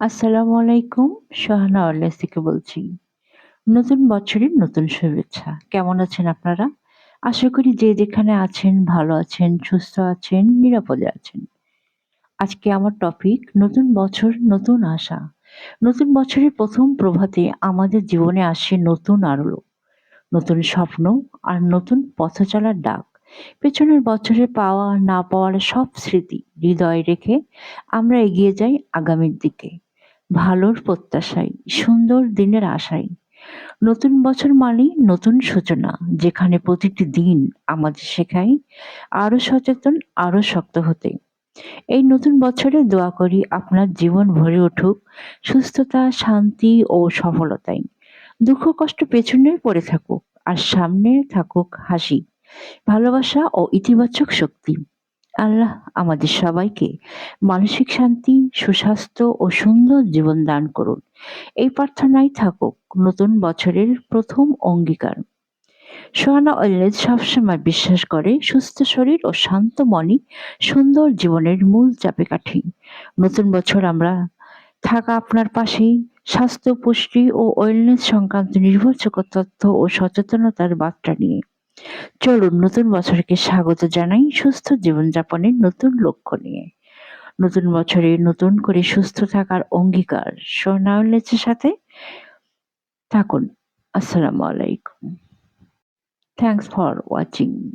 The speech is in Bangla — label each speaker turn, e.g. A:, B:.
A: আসসালামু আলাইকুম সোহানা ওয়ারলেস থেকে বলছি। নতুন বছরের নতুন শুভেচ্ছা। কেমন আছেন আপনারা? আশা করি যে যেখানে আছেন, ভালো আছেন, সুস্থ আছেন, নিরাপদে আছেন। আজকে আমার টপিক নতুন বছর, নতুন আশা। নতুন বছরের প্রথম প্রভাতে আমাদের জীবনে আসে নতুন আলো, নতুন স্বপ্ন আর নতুন পথ চলার ডাক। পেছনের বছরে পাওয়া, না পাওয়ার সব স্মৃতি হৃদয়ে রেখে আমরা এগিয়ে যাই আগামীর দিকে। ভালোর প্রত্যাশায়, সুন্দর দিনের আশায়। নতুন বছর মানেই নতুন সূচনা, যেখানে প্রতিটি দিন আমাদের শেখায়, আরও সচেতন, আরও শক্ত হতে। এই নতুন বছরে দোয়া করি আপনার জীবন ভরে উঠুক সুস্থতা, শান্তি ও সফলতায়। দুঃখ কষ্ট পেছনে পড়ে থাকুক আর সামনে থাকুক হাসি, ভালোবাসা ও ইতিবাচক শক্তি। আল্লাহ আমাদের সবাইকে মানসিক শান্তি, সুস্বাস্থ্য ও সুন্দর জীবন দান করুন। এই প্রার্থনাই থাকুক নতুন বছরের প্রথম অঙ্গীকার। সোহানা ওয়েলনেস সবসময় বিশ্বাস করে, সুস্থ শরীর ও শান্ত মনই সুন্দর জীবনের মূল চাপিকাঠি নতুন বছর আমরা থাকা আপনার পাশেই। স্বাস্থ্য, পুষ্টি ও ওয়েলনেস সংক্রান্ত নির্ভরযোগ্য তথ্য ও সচেতনতার বার্তা নিয়ে চলুন নতুন বছরকে স্বাগত জানাই সুস্থ জীবনযাপনের নতুন লক্ষ্য নিয়ে। নতুন বছরে নতুন করে সুস্থ থাকার অঙ্গীকার সোনাউল্লেসের সাথে। থাকুন, আসসালামু আলাইকুম। Thanks for watching